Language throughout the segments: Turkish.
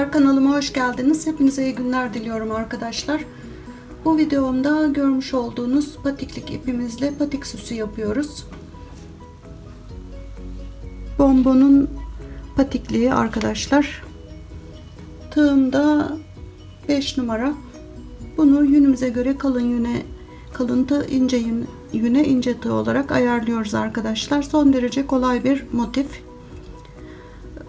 Merhabalar kanalıma hoş geldiniz. Hepinize iyi günler diliyorum arkadaşlar. Bu videomda görmüş olduğunuz patiklik ipimizle patik süsü yapıyoruz. Bombonun patikliği arkadaşlar. Tığımda 5 numara. Bunu yünümüze göre kalın yüne kalıntı ince yün, yüne ince tığ olarak ayarlıyoruz arkadaşlar. Son derece kolay bir motif.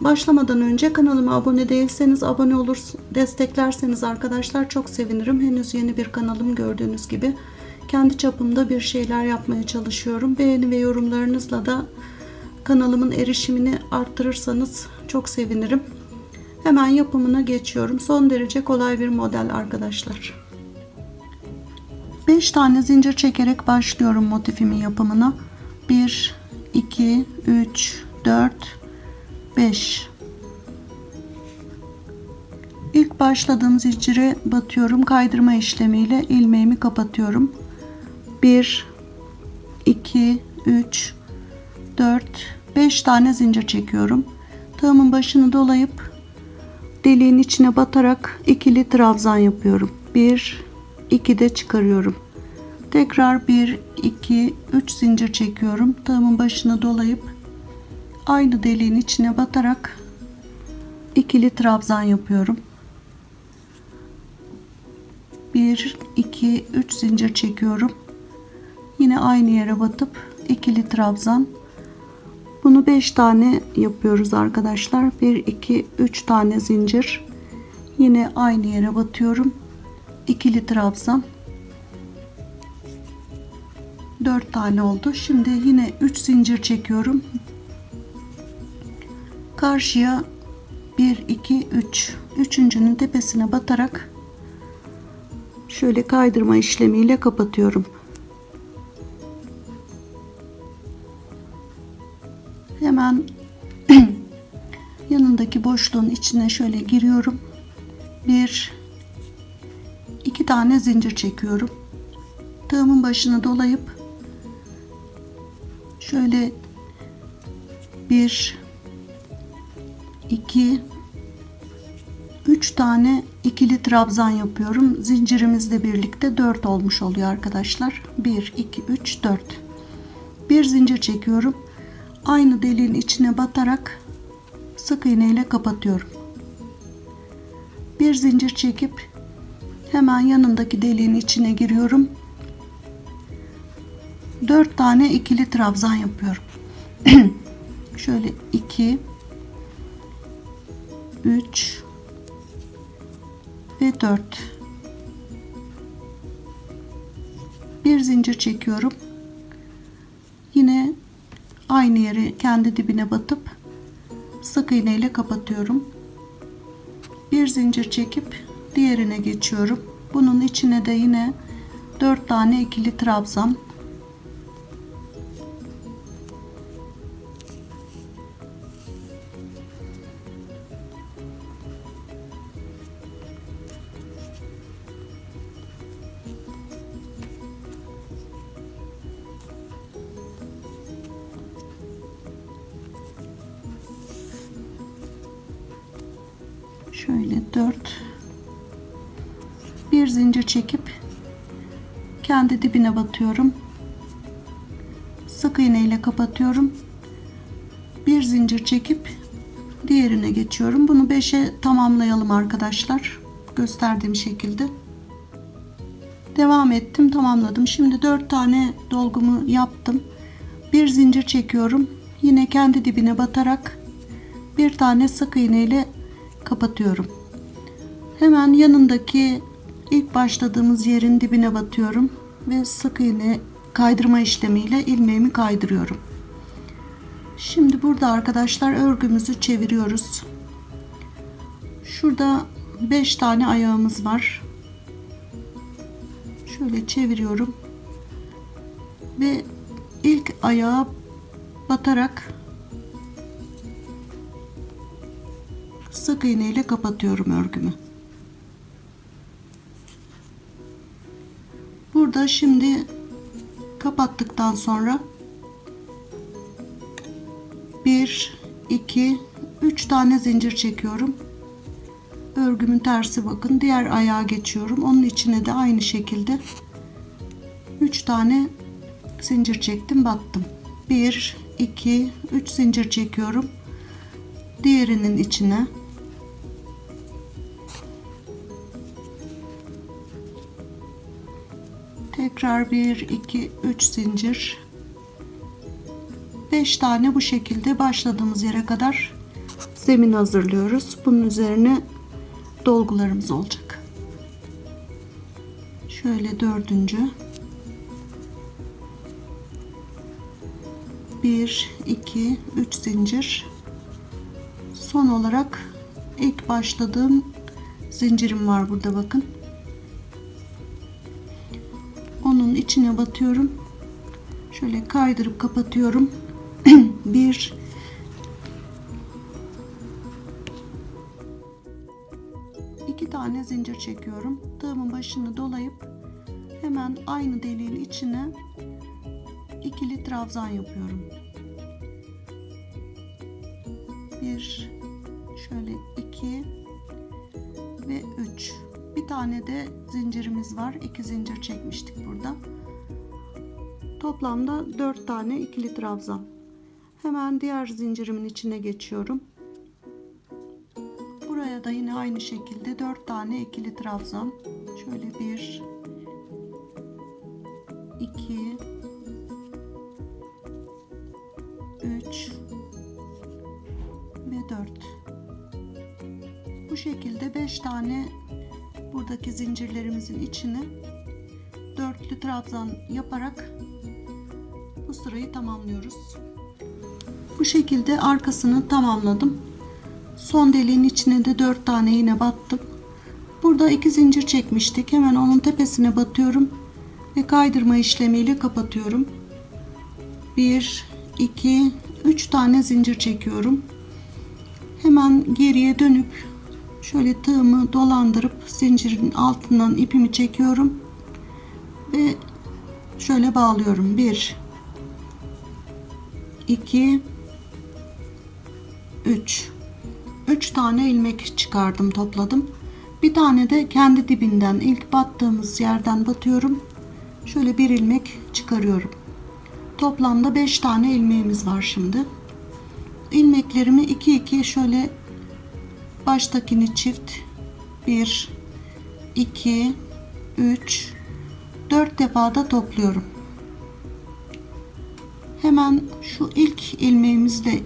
Başlamadan önce kanalıma abone değilseniz abone olur desteklerseniz arkadaşlar çok sevinirim. Henüz yeni bir kanalım gördüğünüz gibi. Kendi çapımda bir şeyler yapmaya çalışıyorum. Beğeni ve yorumlarınızla da kanalımın erişimini arttırırsanız çok sevinirim. Hemen yapımına geçiyorum. Son derece kolay bir model arkadaşlar. 5 tane zincir çekerek başlıyorum motifimin yapımına. 1 2 3 4 5 İlk başladığım zincire batıyorum. Kaydırma işlemiyle ilmeğimi kapatıyorum. 1 2 3 4 5 tane zincir çekiyorum. Tığımın başını dolayıp deliğin içine batarak ikili trabzan yapıyorum. 1 2 de çıkarıyorum. Tekrar 1 2 3 zincir çekiyorum. Tığımın başını dolayıp aynı deliğin içine batarak ikili trabzan yapıyorum. 1 2 3 zincir çekiyorum. Yine aynı yere batıp ikili trabzan. Bunu 5 tane yapıyoruz arkadaşlar. 1 2 3 tane zincir. Yine aynı yere batıyorum. ikili trabzan. 4 tane oldu. Şimdi yine 3 zincir çekiyorum karşıya 1 2 3 üçüncünün tepesine batarak şöyle kaydırma işlemiyle kapatıyorum. Hemen yanındaki boşluğun içine şöyle giriyorum. Bir iki tane zincir çekiyorum. Tığımın başını dolayıp şöyle bir 2 3 tane ikili trabzan yapıyorum. Zincirimizle birlikte 4 olmuş oluyor arkadaşlar. 1 2 3 4. Bir zincir çekiyorum. Aynı deliğin içine batarak sık iğne ile kapatıyorum. Bir zincir çekip hemen yanındaki deliğin içine giriyorum. 4 tane ikili trabzan yapıyorum. Şöyle 2 3 ve 4 bir zincir çekiyorum. Yine aynı yeri kendi dibine batıp sık iğne ile kapatıyorum. Bir zincir çekip diğerine geçiyorum. Bunun içine de yine 4 tane ikili trabzan şöyle 4 bir zincir çekip kendi dibine batıyorum. Sık iğne ile kapatıyorum. Bir zincir çekip diğerine geçiyorum. Bunu 5'e tamamlayalım arkadaşlar gösterdiğim şekilde. Devam ettim tamamladım. Şimdi 4 tane dolgumu yaptım. Bir zincir çekiyorum. Yine kendi dibine batarak bir tane sık iğne ile kapatıyorum. Hemen yanındaki ilk başladığımız yerin dibine batıyorum ve sık iğne kaydırma işlemiyle ilmeğimi kaydırıyorum. Şimdi burada arkadaşlar örgümüzü çeviriyoruz. Şurada 5 tane ayağımız var. Şöyle çeviriyorum. Ve ilk ayağa batarak sık iğne kapatıyorum örgümü. Burada şimdi kapattıktan sonra 1 2 3 tane zincir çekiyorum. örgümün tersi bakın. Diğer ayağa geçiyorum. Onun içine de aynı şekilde 3 tane zincir çektim, battım. 1 2 3 zincir çekiyorum. Diğerinin içine tekrar 1 2 3 zincir 5 tane bu şekilde başladığımız yere kadar zemin hazırlıyoruz. Bunun üzerine dolgularımız olacak. Şöyle dördüncü. Bir, iki, üç zincir. Son olarak ilk başladığım zincirim var burada bakın. İçine batıyorum. Şöyle kaydırıp kapatıyorum. bir iki tane zincir çekiyorum. Tığımın başını dolayıp hemen aynı deliğin içine ikili trabzan yapıyorum. Bir, şöyle iki ve üç. Bir tane de zincirimiz var. İki zincir çekmiştik burada. Toplamda dört tane ikili trabzan. Hemen diğer zincirimin içine geçiyorum. Buraya da yine aynı şekilde 4 tane ikili trabzan. Şöyle 1 2 3 ve 4 Bu şekilde 5 tane buradaki zincirlerimizin içine dörtlü trabzan yaparak bu sırayı tamamlıyoruz. Bu şekilde arkasını tamamladım. Son deliğin içine de 4 tane iğne battım. Burada iki zincir çekmiştik. Hemen onun tepesine batıyorum ve kaydırma işlemiyle kapatıyorum. 1 2 3 tane zincir çekiyorum. Hemen geriye dönüp şöyle tığımı dolandırıp zincirin altından ipimi çekiyorum ve şöyle bağlıyorum. 1 2 3 3 tane ilmek çıkardım topladım. Bir tane de kendi dibinden ilk battığımız yerden batıyorum. Şöyle bir ilmek çıkarıyorum. Toplamda 5 tane ilmeğimiz var şimdi. İlmeklerimi 2 2 şöyle baştakini çift 1 2 3 4 defa da topluyorum hemen şu ilk ilmeğimizle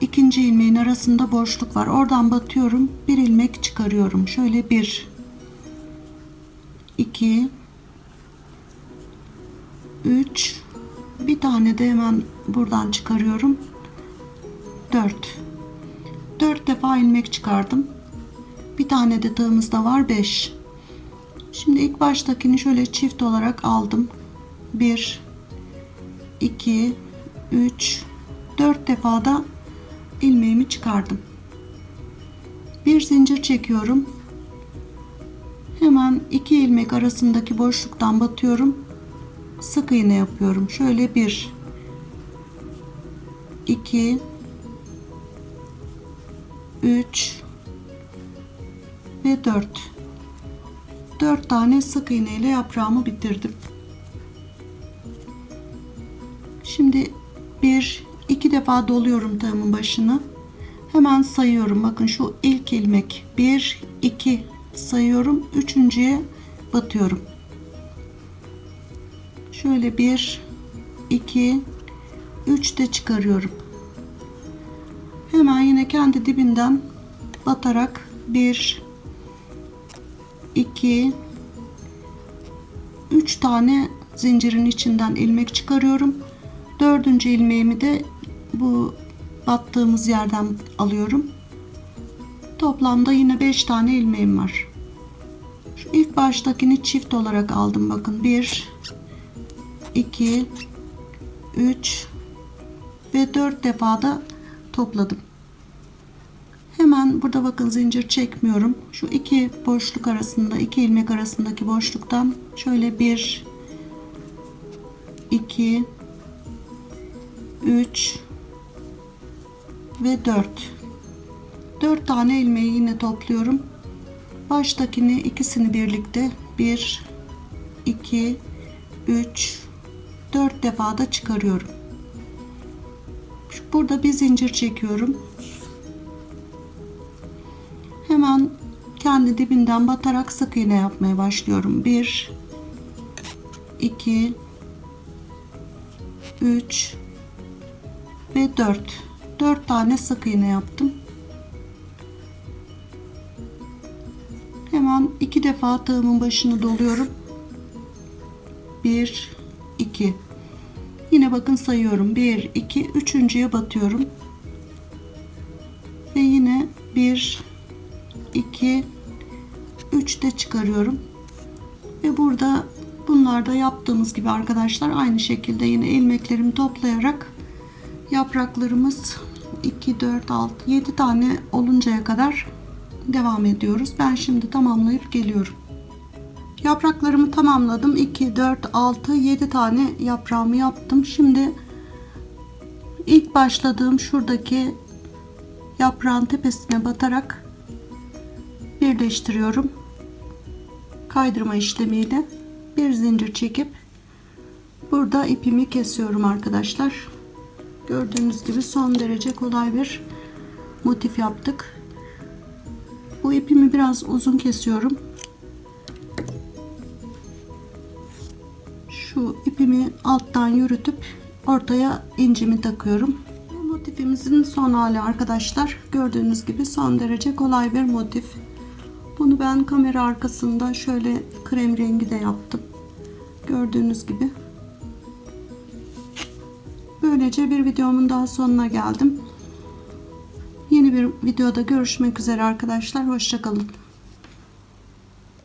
ikinci ilmeğin arasında boşluk var. Oradan batıyorum. Bir ilmek çıkarıyorum. Şöyle bir, iki, üç, bir tane de hemen buradan çıkarıyorum. Dört. Dört defa ilmek çıkardım. Bir tane de tığımızda var. Beş. Şimdi ilk baştakini şöyle çift olarak aldım. Bir, iki, üç, dört defa da ilmeğimi çıkardım. Bir zincir çekiyorum. Hemen iki ilmek arasındaki boşluktan batıyorum. Sık iğne yapıyorum. Şöyle bir, iki, üç ve dört. Dört tane sık iğne ile yaprağımı bitirdim. Şimdi bir iki defa doluyorum tığımın başını. Hemen sayıyorum. Bakın şu ilk ilmek 1 2 sayıyorum. Üçüncüye batıyorum. Şöyle 1 2 3 de çıkarıyorum. Hemen yine kendi dibinden batarak 1 2 3 tane zincirin içinden ilmek çıkarıyorum. Dördüncü ilmeğimi de bu battığımız yerden alıyorum. Toplamda yine 5 tane ilmeğim var. Şu ilk baştakini çift olarak aldım. Bakın 1 2 3 ve 4 defa da topladım. Hemen burada bakın zincir çekmiyorum. Şu iki boşluk arasında, iki ilmek arasındaki boşluktan şöyle 1 2 3 ve 4 4 tane ilmeği yine topluyorum baştakini ikisini birlikte 1 2 3 4 defa da çıkarıyorum. Burada bir zincir çekiyorum. Kendi dibinden batarak sık iğne yapmaya başlıyorum. 1 2 3 ve 4 4 tane sık iğne yaptım. Hemen iki defa tığımın başını doluyorum. 1 2 Yine bakın sayıyorum. 1 2 üçüncüye batıyorum. Ve yine 1 2 3 de çıkarıyorum. Ve burada bunlarda yaptığımız gibi arkadaşlar aynı şekilde yine ilmeklerimi toplayarak yapraklarımız 2 4 6 7 tane oluncaya kadar devam ediyoruz. Ben şimdi tamamlayıp geliyorum. Yapraklarımı tamamladım. 2 4 6 7 tane yaprağımı yaptım. Şimdi ilk başladığım şuradaki yaprağın tepesine batarak birleştiriyorum. Kaydırma işlemiyle bir zincir çekip burada ipimi kesiyorum arkadaşlar. Gördüğünüz gibi son derece kolay bir motif yaptık. Bu ipimi biraz uzun kesiyorum. Şu ipimi alttan yürütüp ortaya incimi takıyorum. Motifimizin son hali arkadaşlar. Gördüğünüz gibi son derece kolay bir motif. Bunu ben kamera arkasında şöyle krem rengi de yaptım. Gördüğünüz gibi. Böylece bir videomun daha sonuna geldim. Yeni bir videoda görüşmek üzere arkadaşlar. Hoşçakalın.